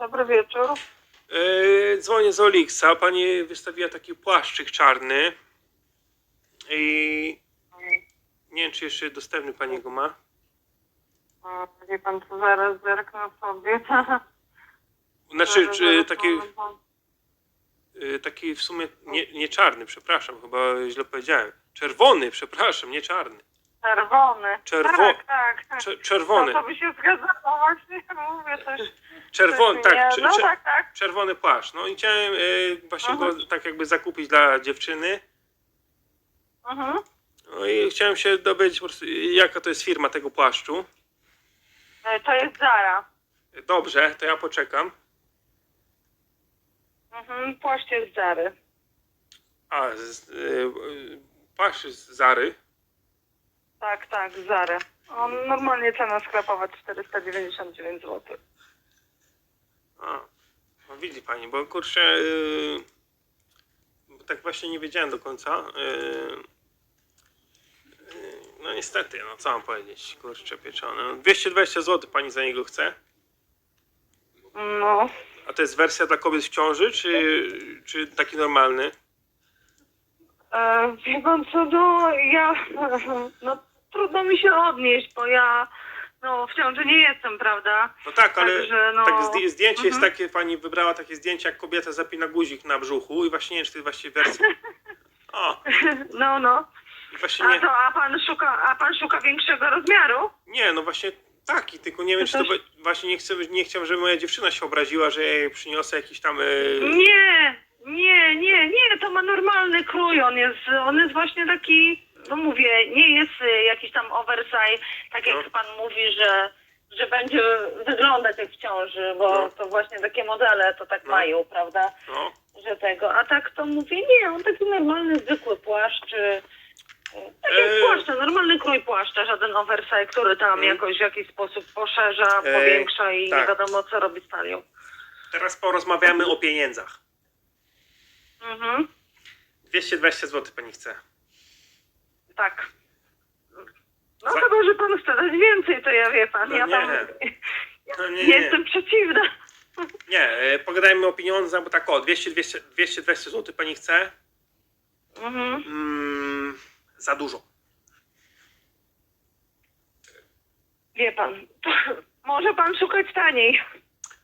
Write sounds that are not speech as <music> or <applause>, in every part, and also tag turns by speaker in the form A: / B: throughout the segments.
A: Dobry wieczór.
B: E, dzwonię z Olixa. Pani wystawiła taki płaszczyk czarny. I nie wiem, czy jeszcze dostępny pani go ma.
A: A, Wie pan co, zaraz zerknę sobie. <laughs>
B: Znaczy,
A: Zaraz,
B: czy taki, e, taki w sumie nie, nie czarny, przepraszam, chyba źle powiedziałem. Czerwony, przepraszam, nie czarny.
A: Czerwony.
B: Czerwo-
A: Tak, tak. tak.
B: Cze- czerwony.
A: No to by się zgadzało właśnie, mówię coś.
B: Czerwony,
A: coś
B: tak,
A: No tak, tak.
B: czerwony płaszcz. No i chciałem e, właśnie
A: Aha.
B: go tak jakby zakupić dla dziewczyny.
A: Mhm.
B: No i chciałem się dowiedzieć po prostu, jaka to jest firma tego płaszczu.
A: E, To jest Zara.
B: Dobrze, to ja poczekam.
A: Mhm. Płaszcz jest Zary.
B: A, z, y, y, płaszcz z Zary.
A: Tak, tak, Zary. On normalnie cena sklepowa 499 zł.
B: A, no widzi pani, bo kurczę, y, bo tak właśnie nie wiedziałem do końca. y, y, no niestety, no co mam powiedzieć, kurczę pieczone. 220 zł pani za niego chce.
A: No.
B: A to jest wersja dla kobiet w ciąży, czy, czy taki normalny?
A: E, wie pan co, no ja, <laughs> no trudno mi się odnieść, bo ja, no w ciąży nie jestem, prawda?
B: No tak, ale
A: Także, no,
B: tak zdję- zdjęcie jest
A: mhm.
B: takie, pani wybrała takie zdjęcie, jak kobieta zapina guzik na brzuchu i właśnie nie wiem, czy to jest właściwie wersja. <laughs> O,
A: No, no.
B: i właśnie
A: A
B: nie,
A: to, a pan szuka, a pan szuka większego rozmiaru?
B: nie, no właśnie taki, tylko nie wiem, czy to
A: też-
B: be- właśnie nie chcę, nie chciałem, żeby moja dziewczyna się obraziła, że ja jej przyniosę jakiś tam... E...
A: Nie, nie, nie, nie, to ma normalny krój, on jest, on jest właśnie taki, no mówię, nie jest y, jakiś tam oversize, tak jak
B: No.
A: pan mówi, że, że będzie wyglądać jak w ciąży, bo
B: No.
A: to właśnie takie modele to tak
B: No.
A: mają, prawda?
B: No,
A: że tego, a tak to mówię, nie, on taki normalny, zwykły płaszcz, y, tak jak
B: Eee.
A: płaszcza, normalny krój płaszcza, żaden oversize, który tam
B: Mm.
A: jakoś w jakiś sposób poszerza,
B: Eee,
A: powiększa i
B: tak.
A: nie wiadomo co robi z talią.
B: teraz porozmawiamy o pieniędzach.
A: Mhm,
B: 220 zł pani chce.
A: Tak. No
B: Za-
A: chyba, że pan chce dać więcej, to ja wie pan,
B: No
A: ja
B: nie.
A: tam
B: No nie,
A: nie
B: nie.
A: jestem przeciwna.
B: Nie, e, pogadajmy o pieniądzach, bo tak o, 200, 200, 220 zł pani chce.
A: Mhm.
B: Mm, za dużo.
A: Wie pan, <laughs> może pan szukać taniej.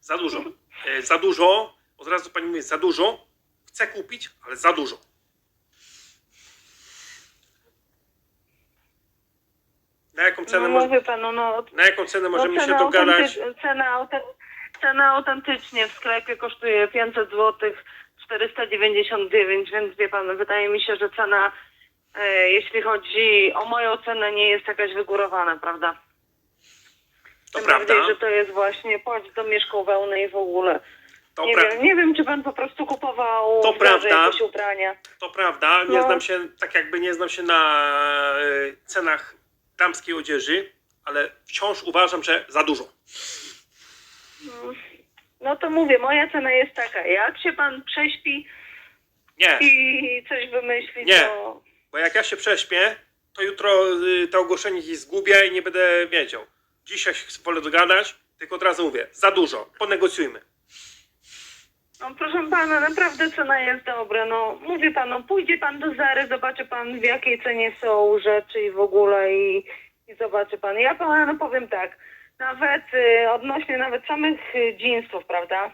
B: Za dużo. E, za dużo. Od razu pani mówi za dużo. Chcę kupić, ale za dużo. Na jaką cenę,
A: No
B: mo-
A: mówię panu, no
B: na jaką cenę możemy
A: no,
B: się
A: cena
B: dogadać?
A: autenty- Cena, cena autentycznie w sklepie kosztuje 500 zł, 499, więc wie pan, wydaje mi się, że cena, e, jeśli chodzi o moją cenę, nie jest jakaś wygórowana, prawda?
B: To
A: Tym
B: prawda.
A: bardziej, że to jest właśnie płaszcz do mieszkał wełny i w ogóle.
B: To,
A: nie,
B: pra-
A: wiem, nie wiem, czy pan po prostu kupował
B: To prawda.
A: jakieś ubrania.
B: to prawda. Nie
A: No.
B: znam się, tak jakby nie znam się na e, cenach damskiej odzieży, ale wciąż uważam, że za dużo.
A: No to mówię, moja cena jest taka, jak się pan prześpi
B: Nie.
A: i coś wymyśli,
B: Nie.
A: to...
B: Bo jak ja się prześpię, to jutro y, to ogłoszenie gdzieś zgubię i nie będę wiedział. Dzisiaj się wolę dogadać, tylko od razu mówię, za dużo, ponegocjujmy.
A: No proszę pana, naprawdę cena jest dobra. No mówię panu, pójdzie pan do Zary, zobaczy pan w jakiej cenie są rzeczy i w ogóle i, i zobaczy pan. Ja panu powiem tak, nawet y, odnośnie nawet samych y, jeansów, prawda?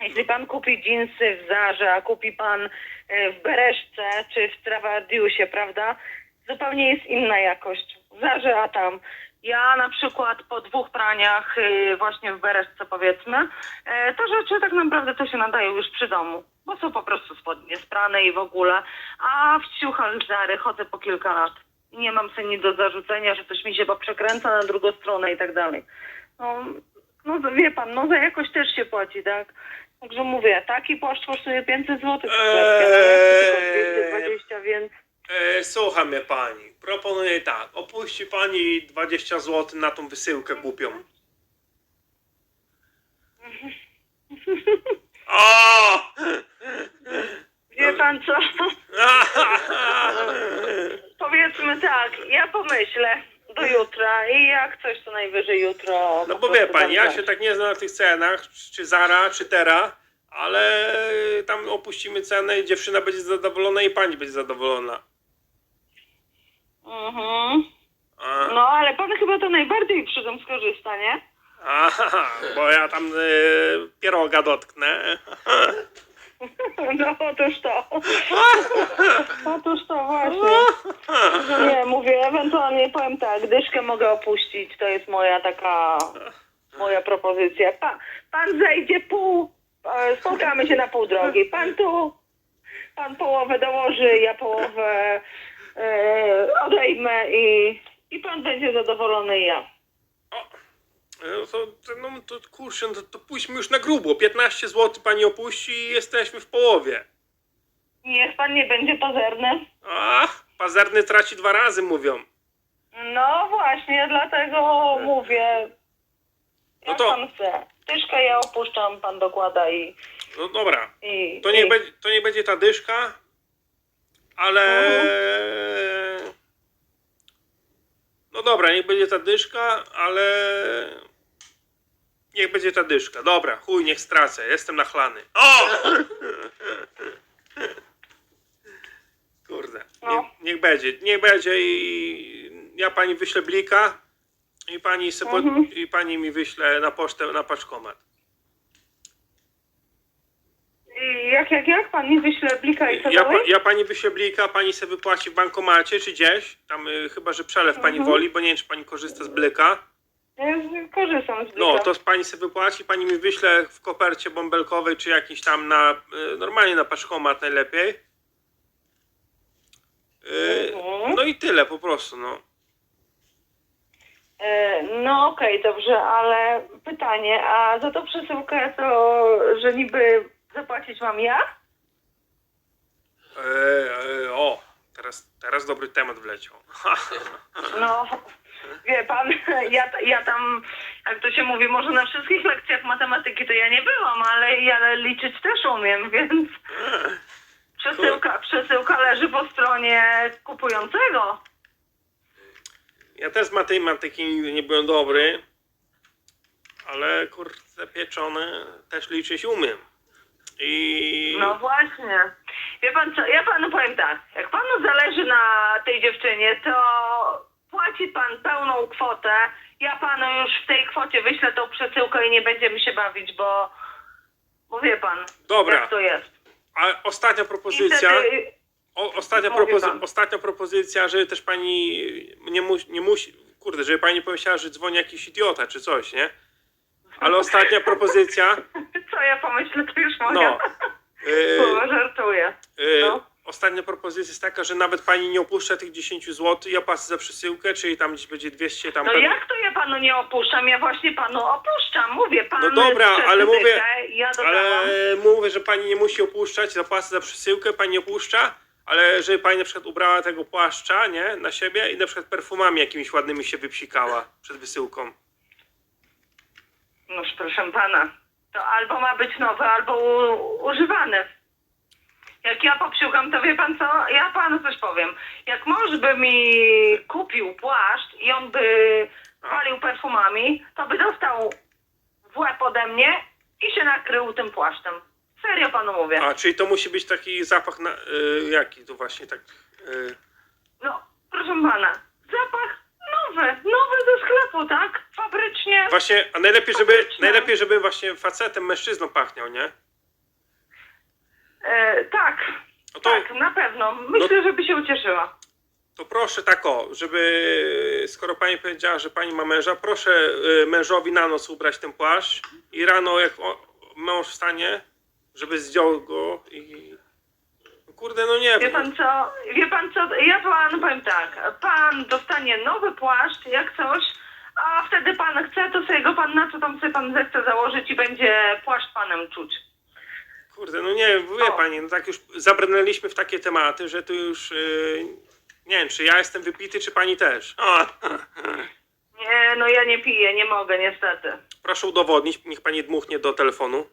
A: Jeśli pan kupi jeansy w Zarze, a kupi pan y, w Bereszce czy w Strawadiusie, prawda? Zupełnie jest inna jakość. W Zarze, a tam. Ja na przykład po dwóch praniach y, właśnie w Bereszce powiedzmy, e, te rzeczy tak naprawdę to się nadają już przy domu, bo są po prostu spodnie sprane i w ogóle. A w ciuchach chodzę po kilka lat. Nie mam sobie nic do zarzucenia, że coś mi się przekręca na drugą stronę i tak dalej. No, no wie pan, no za jakość też się płaci, tak? Także mówię, taki płaszcz kosztuje 500 zł ja tylko 220, więc...
B: E, słucha mnie pani, proponuję tak, opuści pani 20 zł na tą wysyłkę głupią. <laughs> O!
A: Wie pan co? <laughs> Powiedzmy tak, ja pomyślę do jutra. i jak coś, to najwyżej jutro.
B: No
A: po
B: bo wie
A: prostu
B: pani, ja się tak nie znam na tych cenach, czy Zara, czy Tera, ale tam opuścimy cenę i dziewczyna będzie zadowolona i pani będzie zadowolona.
A: Mhm.
B: A,
A: No, ale pan chyba to najbardziej przy tym skorzysta, nie?
B: aha, <laughs> bo ja tam y, pieroga dotknę. <laughs>
A: No, otóż to. <laughs> Otóż to właśnie. Nie, mówię, ewentualnie powiem tak, dyszkę mogę opuścić, to jest moja taka, moja propozycja. Pa, pan zejdzie pół, e, spotkamy się na pół drogi. Pan tu, pan połowę dołoży, ja połowę odejmę i, i pan będzie zadowolony i ja.
B: No to, no, to kurczę, no to, to pójdźmy już na grubo. 15 zł pani opuści i jesteśmy w połowie.
A: Niech pan nie będzie pazerny.
B: Ach, pazerny traci dwa razy, mówią.
A: No właśnie, dlatego mówię.
B: No
A: Jak
B: to-
A: pan chce. Tyszkę ja opuszczam, pan dokłada i.
B: No dobra,
A: i
B: to
A: i,
B: będzie, to niech będzie ta dyszka, ale... No dobra, niech będzie ta dyszka, ale... Niech będzie ta dyszka. Dobra, chuj, niech stracę. Jestem nachlany. O! Kurde.
A: No.
B: Niech, niech będzie. Niech będzie i ja pani wyślę blika i pani, se po,
A: Mhm.
B: i pani mi wyśle na pocztę, na paczkomat.
A: I jak, jak, jak? Pan mi wyśle blika i co
B: Ja, pa,
A: dalej?
B: ja pani wyślę blika, pani se wypłaci w bankomacie czy gdzieś, tam y, chyba, że przelew pani
A: Mhm.
B: woli, bo nie wiem, czy pani korzysta z blika.
A: Ja z- korzystam z blika.
B: No, to pani se wypłaci, pani mi wyśle w kopercie bąbelkowej, czy jakiś tam na, y, normalnie na paczkomat najlepiej. Y,
A: Mhm.
B: No i tyle po prostu, no.
A: E, No okej, dobrze, ale pytanie, a za tą przesyłkę to, że niby zapłacić mam ja?
B: E, e, o, teraz, teraz dobry temat wleciał. <laughs>
A: No, wie pan, ja, ja tam, jak to się mówi, może na wszystkich lekcjach matematyki to ja nie byłam, ale ja liczyć też umiem, więc przesyłka, przesyłka leży po stronie kupującego.
B: Ja też z matematyki nigdy nie byłem dobry, ale kurde pieczone też liczyć umiem. I
A: No właśnie. Wie pan co, ja panu powiem tak, jak panu zależy na tej dziewczynie, to płaci pan pełną kwotę, ja panu już w tej kwocie wyślę tą przesyłkę i nie będziemy się bawić, bo, wie pan,
B: Dobra.
A: jak to jest.
B: a ostatnia propozycja,
A: wtedy,
B: o, ostatnia, propozy- ostatnia propozycja, żeby też pani nie, mu- nie musi, kurde, żeby pani pomyślała, że dzwoni jakiś idiota czy coś, nie? Ale ostatnia propozycja,
A: co ja pomyślę, to już mogę.
B: no, <laughs> y,
A: Słowo żartuję.
B: y,
A: no.
B: ostatnia propozycja jest taka, że nawet pani nie opuszcza tych 10 zł, ja płacę za przesyłkę, czyli tam gdzieś będzie 200 tam
A: No
B: pewnie-
A: jak to ja panu nie opuszczam? Ja właśnie panu opuszczam, mówię pan.
B: No dobra, ale mówię-
A: Ja dodałam.
B: Ale mówię, że pani nie musi opuszczać, zapłacę za przesyłkę, pani nie opuszcza, ale żeby pani na przykład ubrała tego płaszcza, nie, na siebie i na przykład perfumami jakimiś ładnymi się wypsikała przed wysyłką.
A: Noż proszę pana, to albo ma być nowe, albo u, używane. Jak ja popsiłkam, to wie pan co? Ja panu coś powiem. Jak mąż by mi kupił płaszcz i on by palił perfumami, to by dostał w łeb ode mnie i się nakrył tym płaszczem. Serio panu mówię.
B: A, czyli to musi być taki zapach na... Y, jaki to właśnie tak... Y,
A: No, proszę pana, zapach nowy, nowy ze sklepu, tak?
B: Właśnie, a najlepiej żeby, najlepiej, żeby właśnie facetem, mężczyzną pachniał, nie?
A: E, tak,
B: No to,
A: tak, na pewno. Myślę, żeby się ucieszyła.
B: to proszę tak o, żeby, skoro pani powiedziała, że pani ma męża, proszę y, mężowi na noc ubrać ten płaszcz i rano jak o, mąż wstanie, żeby zdjął go i... No Kurde, no nie
A: Wie
B: wiem.
A: pan co, wie pan co, ja panu powiem tak, pan dostanie nowy płaszcz, jak coś, a wtedy pan chce, to sobie go pan na co tam sobie pan zechce założyć i będzie płaszcz panem czuć.
B: Kurde, no nie wie
A: O.
B: pani, no tak już zabrnęliśmy w takie tematy, że tu już... y, nie wiem, czy ja jestem wypity, czy pani też. O,
A: Nie, no ja nie piję, nie mogę niestety.
B: proszę udowodnić, niech pani dmuchnie do telefonu.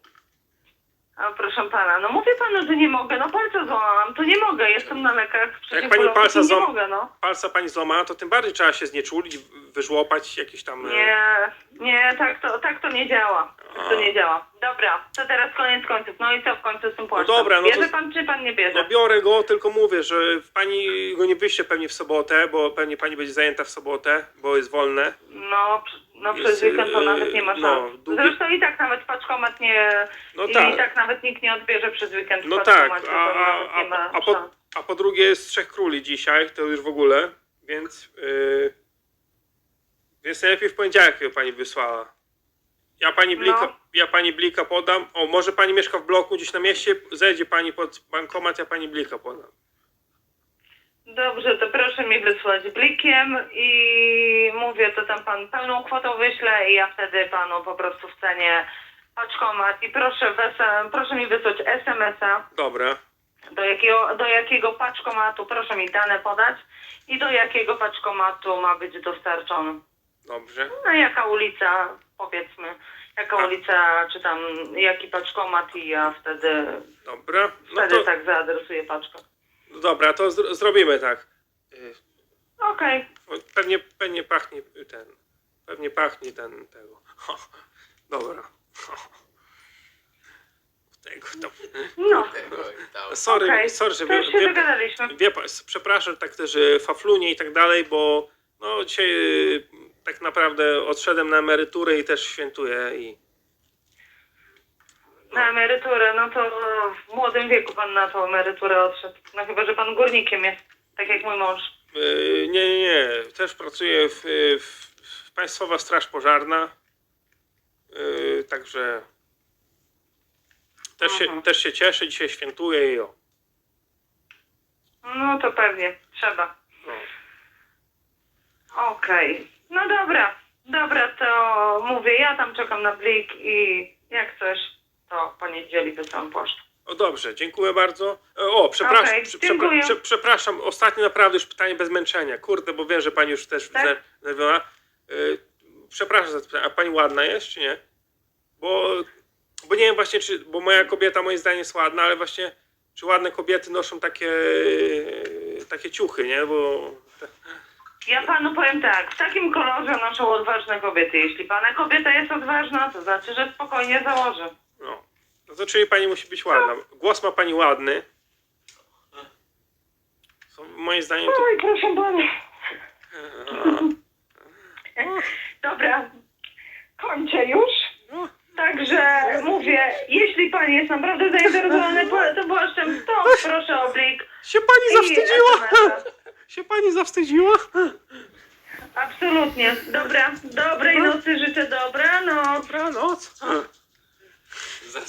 A: A proszę pana, no mówię panu, że nie mogę, no palce złamałam, to nie mogę, jestem na lekach
B: pani
A: przeciwbólowych
B: palca
A: nie
B: złam-
A: mogę, no.
B: Palca pani złamała, to tym bardziej trzeba się znieczulić, wyżłopać jakieś tam... e,
A: Nie, nie, tak to, tak to nie działa. Tak to nie działa. Dobra, to teraz koniec końców. No i co w końcu z tym płaszczem?
B: dobra, no to-
A: Bierze pan czy pan nie bierze?
B: No biorę go, tylko mówię, że pani go nie wyjście pewnie w sobotę, bo pewnie pani będzie zajęta w sobotę, bo jest wolne.
A: No, no
B: Jest,
A: przez weekend to
B: yy,
A: nawet nie ma
B: no,
A: szans.
B: długie-
A: Zresztą i tak nawet paczkomat nie...
B: No
A: i,
B: tak.
A: I tak nawet nikt nie odbierze przez weekend
B: No tak, a, a,
A: nawet nie ma
B: a, a, po, a po drugie jest Trzech Króli dzisiaj, to już w ogóle, więc... Yy, więc najlepiej w poniedziałek by pani wysłała. Ja pani blika,
A: No.
B: ja pani blika podam. O, może pani mieszka w bloku gdzieś na mieście, zejdzie pani pod bankomat, ja pani blika podam.
A: Dobrze, to proszę mi wysłać blikiem i mówię, to tam pan pełną kwotą wyśle i ja wtedy panu po prostu w cenie paczkomat i proszę, proszę mi wysłać SMS-a
B: Dobra,
A: do jakiego, do jakiego paczkomatu, proszę mi dane podać i do jakiego paczkomatu ma być dostarczony.
B: dobrze.
A: No jaka ulica, powiedzmy, jaka
B: A.
A: ulica, czy tam jaki paczkomat i ja wtedy,
B: Dobra, no
A: wtedy
B: to,
A: tak zaadresuję paczkę.
B: Dobra, to zr- zrobimy tak. Yy,
A: Okej,
B: Pewnie, pewnie pachnie ten. Pewnie pachnie ten tego. <laughs> Dobra. <laughs> Tego to.
A: no,
C: Tego i tam. <laughs>
B: Sorry,
A: okej,
B: sorry, że
A: to już się
B: wie,
A: dogadaliśmy.
B: wie, pan, przepraszam tak też że faflunie i tak dalej, bo no dzisiaj y, tak naprawdę odszedłem na emeryturę i też świętuję i
A: Na emeryturę, no to w młodym wieku pan na tą emeryturę odszedł. No chyba, że pan górnikiem jest, tak jak mój mąż.
B: y, nie, nie, nie. Też pracuję w, w, w Państwowa Straż Pożarna. Y, także też się,
A: Mhm.
B: też się cieszę, dzisiaj świętuję i o.
A: No to pewnie, trzeba.
B: No.
A: Okej, no dobra, dobra, to mówię, ja tam czekam na blik i jak coś, to poniedzieli wysyłam pocztę.
B: O dobrze, dziękuję bardzo. E, O, przepraszam,
A: Okej,
B: prze,
A: dziękuję.
B: prze, przepraszam, ostatnie naprawdę już pytanie bez męczenia. Kurde, bo wiem, że pani już też
A: Tak?
B: tak? znerwiona. Y, przepraszam za to pytanie, a pani ładna jest, czy nie? Bo, bo nie wiem właśnie, czy, bo moja kobieta moim zdaniem jest ładna, ale właśnie, czy ładne kobiety noszą takie, takie ciuchy, nie? Bo
A: Ja panu powiem tak, w takim kolorze noszą odważne kobiety. Jeśli pana kobieta jest odważna, to znaczy, że spokojnie założy.
B: No, no to czyli pani musi być ładna. Głos ma pani ładny. To moim zdaniem to...
A: Oj, proszę pana. <laughs> Dobra, kończę już.
B: No,
A: Także mówię, jeśli pani jest naprawdę zainteresowany po- tym płaszczem, to proszę o blik.
B: się pani zawstydziła!
A: SMS-a. <laughs>
B: Się pani zawstydziła?
A: Absolutnie. Dobra, dobrej nocy życzę dobranoc.
B: Dobranoc.
C: Güzel.